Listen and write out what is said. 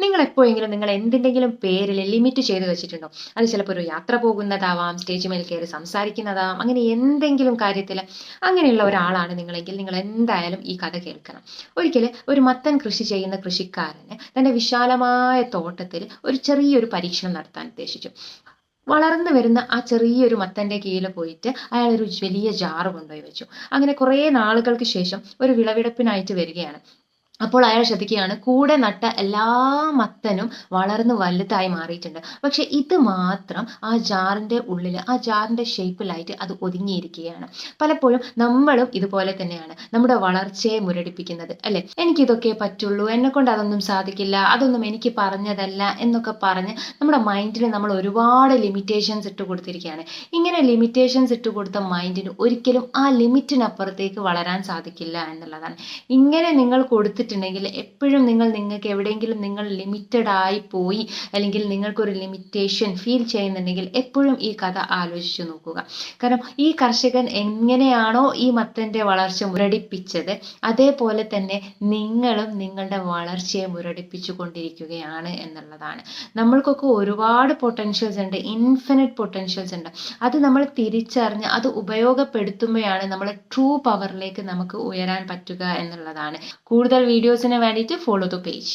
നിങ്ങൾ എപ്പോഴെങ്കിലും നിങ്ങൾ എന്തിന്റെങ്കിലും പേരിൽ ലിമിറ്റ് ചെയ്ത് വെച്ചിട്ടുണ്ടോ? അത് ചിലപ്പോൾ ഒരു യാത്ര പോകുന്നതാവാം സ്റ്റേജ് മേൽ കയറി സംസാരിക്കുന്നതാവാം അങ്ങനെ എന്തെങ്കിലും കാര്യത്തിൽ അങ്ങനെയുള്ള ഒരാളാണ് നിങ്ങളെങ്കിൽ നിങ്ങൾ എന്തായാലും ഈ കഥ കേൾക്കണം. ഒരിക്കൽ ഒരു മത്തൻ കൃഷി ചെയ്യുന്ന കൃഷിക്കാരന് തന്റെ വിശാലമായ തോട്ടത്തിൽ ഒരു ചെറിയൊരു പരീക്ഷണം നടത്താൻ ഉദ്ദേശിച്ചു. വളർന്നു വരുന്ന ആ ചെറിയൊരു മത്തന്റെ കീഴിൽ പോയിട്ട് അയാൾ ഒരു വലിയ ജാറ് കൊണ്ടുപോയി വെച്ചു. അങ്ങനെ കുറേ നാളുകൾക്ക് ശേഷം ഒരു വിളവെടുപ്പിനായിട്ട് വരികയാണ്. അപ്പോൾ അയാൾ ശ്രദ്ധിക്കുകയാണ് കൂടെ നട്ട എല്ലാ മത്തനും വളർന്ന് വലുതായി മാറിയിട്ടുണ്ട്. പക്ഷെ ഇത് മാത്രം ആ ജാറിന്റെ ഉള്ളിൽ ആ ജാറിന്റെ ഷേപ്പിലായിട്ട് അത് ഒതുങ്ങിയിരിക്കുകയാണ്. പലപ്പോഴും നമ്മളും ഇതുപോലെ തന്നെയാണ് നമ്മുടെ വളർച്ചയെ മുരടിപ്പിക്കുന്നത് അല്ലെ? എനിക്കിതൊക്കെ പറ്റുള്ളൂ എന്നെ കൊണ്ട് അതൊന്നും സാധിക്കില്ല അതൊന്നും എനിക്ക് പറഞ്ഞതല്ല എന്നൊക്കെ പറഞ്ഞ് നമ്മുടെ മൈൻഡിന് നമ്മൾ ഒരുപാട് ലിമിറ്റേഷൻസ് ഇട്ട് കൊടുത്തിരിക്കുകയാണ്. ഇങ്ങനെ ലിമിറ്റേഷൻസ് ഇട്ട് കൊടുത്ത മൈൻഡിന് ഒരിക്കലും ആ ലിമിറ്റിനപ്പുറത്തേക്ക് വളരാൻ സാധിക്കില്ല എന്നുള്ളതാണ്. ഇങ്ങനെ നിങ്ങൾ കൊടുത്തിട്ടുണ്ടെങ്കിൽ എപ്പോഴും നിങ്ങൾ നിങ്ങൾക്ക് എവിടെയെങ്കിലും നിങ്ങൾ ലിമിറ്റഡ് ആയി പോയി അല്ലെങ്കിൽ നിങ്ങൾക്കൊരു ലിമിറ്റേഷൻ ഫീൽ ചെയ്യുന്നുണ്ടെങ്കിൽ എപ്പോഴും ഈ കഥ ആലോചിച്ചു നോക്കുക. കാരണം ഈ കർഷകൻ എങ്ങനെയാണോ ഈ മത്തന്റെ വളർച്ച മുരടിപ്പിച്ചത് അതേപോലെ തന്നെ നിങ്ങളും നിങ്ങളുടെ വളർച്ചയെ മുരടിപ്പിച്ചു കൊണ്ടിരിക്കുകയാണ് എന്നുള്ളതാണ്. നമ്മൾക്കൊക്കെ ഒരുപാട് പൊട്ടൻഷ്യൽസ് ഉണ്ട് ഇൻഫിനിറ്റ് പൊട്ടൻഷ്യൽസ് ഉണ്ട്. അത് നമ്മൾ തിരിച്ചറിഞ്ഞ് അത് ഉപയോഗപ്പെടുത്തുമ്പോഴാണ് നമ്മൾ ട്രൂ പവറിലേക്ക് നമുക്ക് ഉയരാൻ പറ്റുക എന്നുള്ളതാണ്. കൂടുതൽ വീഡിയോസിന് വേണ്ടിയിട്ട് ഫോളോ ദ പേജ്